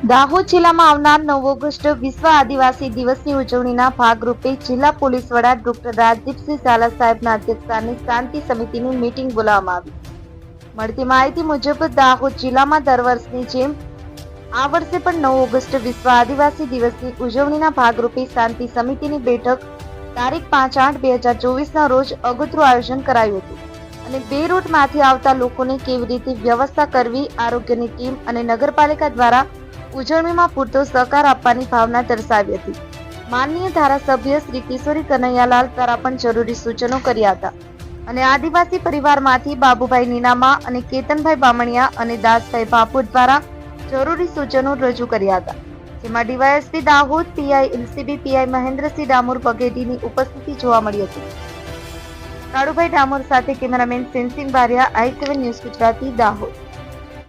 દાહોદ જિલ્લામાં આવનાર નવ ઓગસ્ટ વિશ્વ આદિવાસી દિવસની ઉજવણીના ભાગરૂપે જિલ્લા પોલીસ વડા ડોક્ટર રાજદીપસિંહ ઝાલા સાહેબના અધ્યક્ષસ્થાને શાંતિ સમિતિની મીટિંગ બોલાવવામાં આવી. મળતી માહિતી મુજબ દાહોદ જિલ્લામાં દર વર્ષની જેમ આ વર્ષે પણ નવ ઓગસ્ટ વિશ્વ આદિવાસી દિવસની ઉજવણીના ભાગરૂપે શાંતિ સમિતિની બેઠક તારીખ પાંચ આઠ બે હજાર ચોવીસના રોજ અગોતરું આયોજન કરાયું હતું અને બે રૂટમાંથી આવતા લોકોને કેવી રીતે વ્યવસ્થા કરવી આરોગ્યની ટીમ અને નગરપાલિકા દ્વારા ઉજવણીમાં પૂરતો સહકાર આપવાની ભાવના દર્શાવી હતી. માનનીય ધારાસભ્ય શ્રી કિશોરી કનૈયાલાલ દ્વારા પણ જરૂરી સૂચનો કર્યા હતા અને આદિવાસી પરિવારમાંથી બાબુભાઈ નીનામા અને કેતનભાઈ બામણિયા અને દાસભાઈ બાપુ દ્વારા જરૂરી સૂચનો રજૂ કર્યા હતા. જેમાં DYSP Dahod, PI, LCB, PI Mahendrasinh Damor વગેરેની ઉપસ્થિતિ જોવા મળી હતી. કાળુભાઈ ડામોર સાથે cameraman Sensing Baria, I seven news Gujarati, Dahod.